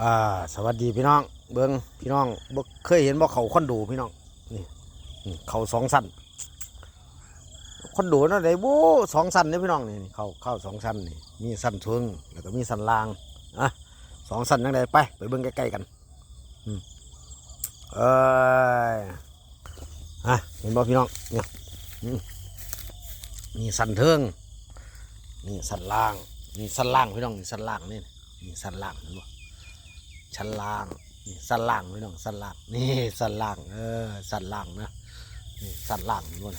อ่าสวัสดีพี่น้อง เบิ้งพี่น้องบ่เคยเห็นบ่เขาคอนโดพี่น้องนี่เขาสองสั้นคอนโดนั่นไดบูสองสั้นนี่ยพี่น้องนี่เขาเข้าสองสั้นนี่มีสั้นเทิงแล้วก็มีสั้นล่างอะสองสั้นยังไงไปไปเบิ้งใกล้ๆกันเอ้ยอะเห็นบ่พี่น้องเนี่ยมนี่สันเทิงนี่สันล่างนี่สันล่างพี่น้องนี่สันล่างนี่นี่สันล่างเห็นบ่ ชั้นล่างนี่สันล่างไม่ต้องสันล่างนี่สันล่างเออสันล่างนะนี่สันล่างล้วน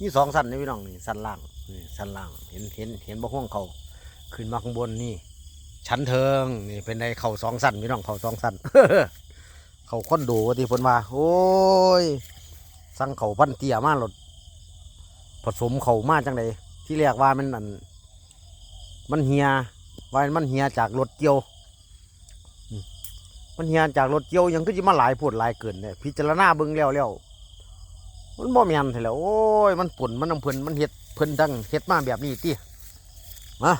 นี่สองสันนี่พี่น้องนี่สันล่างนี่สันล่างเห็นเห็นเห็นบ่ห้วงเขาขึ้นมาข้างบนนี่ชั้นเทิงนี่เป็นในเขาสองสันพี่น้องเขาสองสันเขาค้นดูว่าที่เพิ่นว่าโอ้ยสั่งเขาพันเตี้ยมาหลดผสมเขามาจังไดที่เรียกว่ามันอันมันเฮียว่ามันเฮียจากรถเกี่ยว มันเฮียจากรถเกี่ยวยังก็จะมาหลายพูดหลายเกินเนี่ยพิจารณาเบิ่งแล้วแล้วมันบ่แม่นแท้แล้วโอ้ยมันปุ่นมันน้ำเพิ่นมันเฮ็ดเพิ่นตั้งเฮ็ดมาแบบนี้ติมา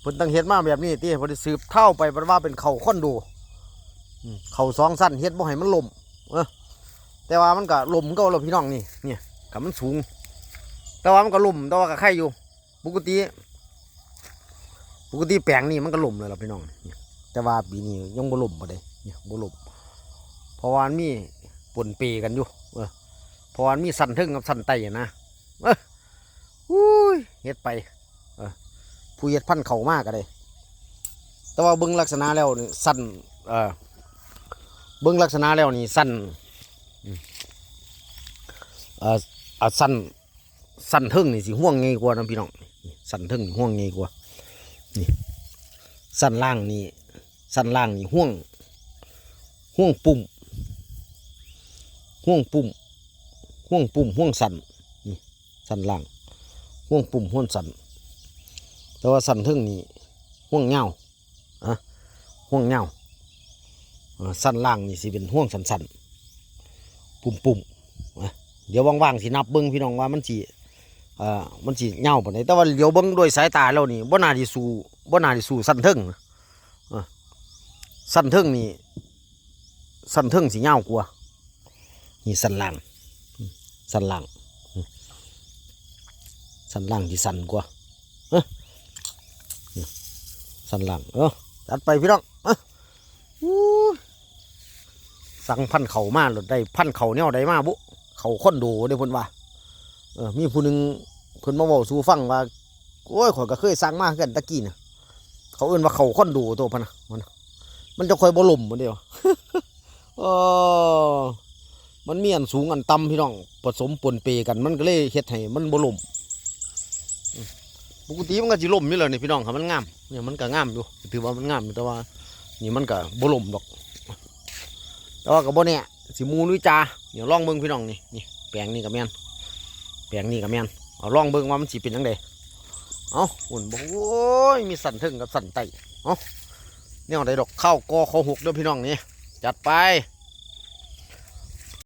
เพิ่นตั้งเฮ็ดมาแบบนี้ติบ่ได้สืบเท่าไปเพราะว่าเป็นเขาคอนดอืมเขาสองสั้นเฮ็ดบ่ให้มันล่มเออแต่ว่ามันก็ล่มก็แล้วพี่น้องนี่เนี่ยกับมันสูง แต่ว่ามันก็ล่มแต่ว่าก็ไข่อยู่ ปกติ ปกติแปลงนี่มันก็ล่มเลยล่ะพี่น้องนี่ แต่ว่าปีนี้ยังบ่ล่มบ่ได้เนี่ยบ่ล่มเพราะว่ามันมีปนเปกันอยู่ เออเพราะว่ามันมีสันทึ่งกับสันไตอะนะเอออุ้ยเฮ็ดไป เออผู้เฮ็ดพันเข่ามากก็ได้แต่ว่าเบิ่งลักษณะแล้วนี่สันเออเบิ่งลักษณะแล้วนี่สันอืมเอ่ออะสันสันทึ่งนี่สิห่วงไงกว่านะพี่น้องสันทึ่งห่วงไงกว่านี่สั้นล่างนี่ สันล่างนี่ห่วงห่วงปุ่มห่วงปุ่มห่วงปุ่มห่วงสันนี่สันล่างห่วงปุ่มห่วงสันแต่ว่าสันทึ่งนี่ห่วงเงาอะห่วงเงาสันล่างนี่สิเป็นห่วงสันสันปุ่มปุ่มเดี๋ยวว่างๆสินับเบิ้งพี่น้องว่ามันสิอ่ามันสิเงาปานใดแต่ว่าเดี๋ยวเบิ้งด้วยสายตาแล้วนี่บ่น่าสิสู้บ่น่าสิสู้สันทึ่งนะ สันเทิงนี่สันเทิงสีเงากว่านี่สันล่างสันล่างสันล่างที่สันกว่าเอ้อนี่สันล่างเออจัดไปพี่น้องเออสั่งพันเข่ามาหลดได้พันเข่าเนี่ยได้มาบุเข่าค้นโดได้พิ่นว่าเออมีผู้หนึ่งเพิ่นมาบอกสู่ฟังว่าโอ้ยข่อยก็เคยสั่งมาคือกันตะกี้น่ะเขาเอื่นว่าเขาค้นโดตัวพะนะมัน มันจะคอยบล่มมันเดียวเออมันมีอันสูงอันต่ำพี่น้อง ผสมปนเปกัน มันก็เลยเฮ็ดให้มันบล่มอืมปกติมันก็สิล่มอยู่แล้วนี่พี่น้องครับมันงามเนี่ยมันก็งามอยู่ถือว่ามันงามอยู่แต่ว่า นี่มันก็บล่มดอก แต่ว่าก็บ่เนี่ยสิมูนุยจาเดี๋ยวลองเบิ่งพี่น้องนี่นี่แปลงนี่ก็แม่นแปลงนี่ก็แม่นเอาลองเบิ่งว่ามันสิเป็นจังไดเอาหุ่นบอกโอ้ยมีสันถึงกับสันไตเอา เนี่ยได้ดอกข้าวกอเขาหกด้วยพี่น้องนี่จัดไป